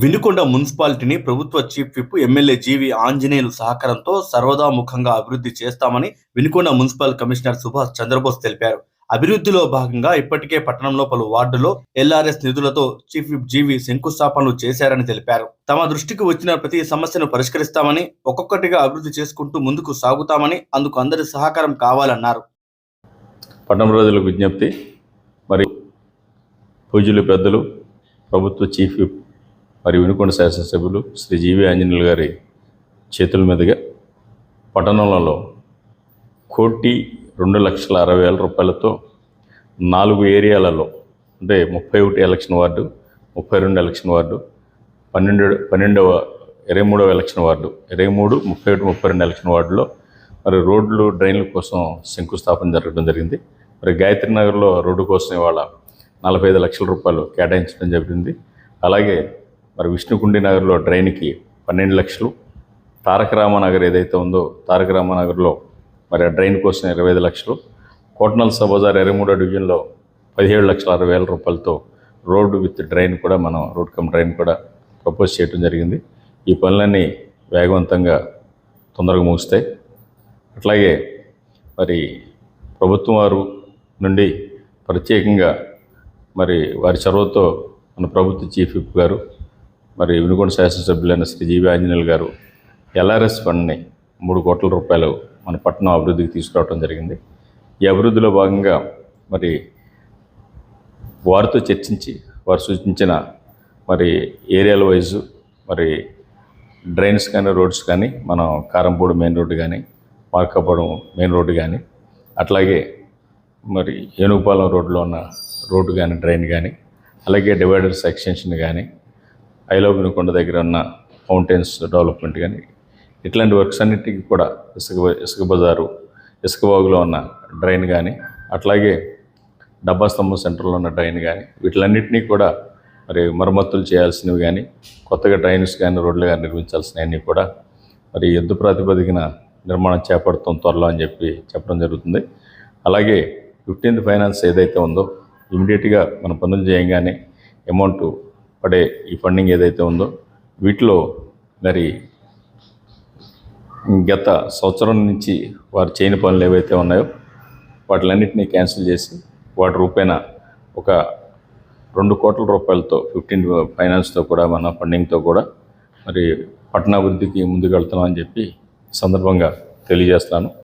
వినుకొండ మున్సిపాలిటీని ప్రభుత్వ chief whip MLA G V Anjaneyulu సహకారంతో సర్వదాముఖంగా అభివృద్ధి చేస్తామని వినుకొండ మున్సిపల్ కమిషనర్ సుభాష్ చంద్రబోస్ తెలిపారు. అభివృద్ధిలో భాగంగా ఇప్పటికే పట్టణంలో పలు వార్డులో ఎల్ఆర్ఎస్ నిధులతో చీఫ్ విప్ జీవి శంకుస్థాపనలు చేశారని తెలిపారు. తమ దృష్టికి వచ్చిన ప్రతి సమస్యను పరిష్కరిస్తామని ఒక్కొక్కటిగా అభివృద్ధి చేసుకుంటూ ముందుకు సాగుతామని అందుకు అందరి సహకారం కావాలన్నారు. పట్టణం రోజుల విజ్ఞప్తి మరి పూజలు పెద్దలు ప్రభుత్వ చీఫ్ విప్ మరి వినుకొండ శాసనసభ్యులు శ్రీ జీవి ఆంజనేయులు గారి చేతుల మీదుగా పట్టణంలో కోటి రెండు లక్షల అరవై వేల రూపాయలతో నాలుగు ఏరియాలలో అంటే ముప్పై ఒకటి ఎలక్షన్ వార్డు ముప్పై రెండు ఎలక్షన్ వార్డు పన్నెండు పన్నెండవ ఇరవై మూడవ ఎలక్షన్ వార్డు ఇరవై మూడు ముప్పై ఒకటి ముప్పై రెండు ఎలక్షన్ వార్డులో మరి రోడ్లు డ్రైన్ల కోసం శంకుస్థాపన జరగడం జరిగింది. మరి గాయత్రి నగర్లో రోడ్డు కోసం ఇవాళ నలభై ఐదు లక్షల రూపాయలు కేటాయించడం జరిగింది. అలాగే మరి విష్ణుకుండి నగర్లో డ్రైన్కి పన్నెండు లక్షలు. తారక రామనగర్ ఏదైతే ఉందో తారక రామనగర్లో మరి ఆ డ్రైన్ కోసం ఇరవై ఐదు లక్షలు. కోటనల్ సబజార్ ఇరవై మూడో డివిజన్లో పదిహేడు లక్షల అరవై వేల రూపాయలతో రోడ్డు విత్ డ్రైన్ కూడా మనం రోడ్ కమ్ డ్రైన్ కూడా ప్రపోజ్ చేయడం జరిగింది. ఈ పనులన్నీ వేగవంతంగా తొందరగా ముగుస్తాయి. అట్లాగే మరి ప్రభుత్వం వారు నుండి ప్రత్యేకంగా మరి వారి చొరవతో మన ప్రభుత్వ చీఫ్ విప్ గారు మరి వినుకొండ శాసనసభ్యులైన శ్రీ జీవి ఆంజనేయులు గారు ఎల్ఆర్ఎస్ ఫండ్ని మూడు కోట్ల రూపాయలు మన పట్టణం అభివృద్ధికి తీసుకురావడం జరిగింది. ఈ అభివృద్ధిలో భాగంగా మరి వారితో చర్చించి వారు సూచించిన మరి ఏరియాల వైజు మరి డ్రైన్స్ కానీ రోడ్స్ కానీ మనం కారంపూడి మెయిన్ రోడ్డు కానీ మార్కాపురం మెయిన్ రోడ్డు కానీ అట్లాగే మరి ఏనుగుపాలెం రోడ్లో ఉన్న రోడ్డు కానీ డ్రైన్ కానీ అలాగే డివైడర్స్ ఎక్స్టెన్షన్ కానీ ఐలో కొండ దగ్గర ఉన్న ఫౌంటైన్స్ డెవలప్మెంట్ కానీ ఇట్లాంటి వర్క్స్ అన్నిటికీ కూడా ఇసుక ఇసుక బజారు ఇసుక బాగులో ఉన్న డ్రైన్ కానీ అట్లాగే డబ్బా స్తంభం సెంటర్లో ఉన్న డ్రైన్ కానీ వీటిలన్నింటినీ కూడా మరి మరమ్మతులు చేయాల్సినవి కానీ కొత్తగా డ్రైన్స్ కానీ రోడ్లు కానీ నిర్మించాల్సినవన్నీ కూడా మరి యుద్ధ ప్రాతిపదికన నిర్మాణం చేపడతాం త్వరలో అని చెప్పి చెప్పడం జరుగుతుంది. అలాగే ఫిఫ్టీన్త్ ఫైనాన్స్ ఏదైతే ఉందో ఇమీడియట్గా మన పనులు చేయంగానే అమౌంట్ పడే ఈ ఫండింగ్ ఏదైతే ఉందో వీటిలో మరి గత సంవత్సరం నుంచి వారు చేయని పనులు ఏవైతే ఉన్నాయో వాటిలన్నింటినీ క్యాన్సిల్ చేసి వాటి రూపేణ ఒక రెండు కోట్ల రూపాయలతో ఫిఫ్టీన్ ఫైనాన్స్తో కూడా మన ఫండింగ్తో కూడా మరి పట్టణాభివృద్ధికి ముందుకు వెళ్తున్నామని చెప్పి సందర్భంగా తెలియజేస్తాను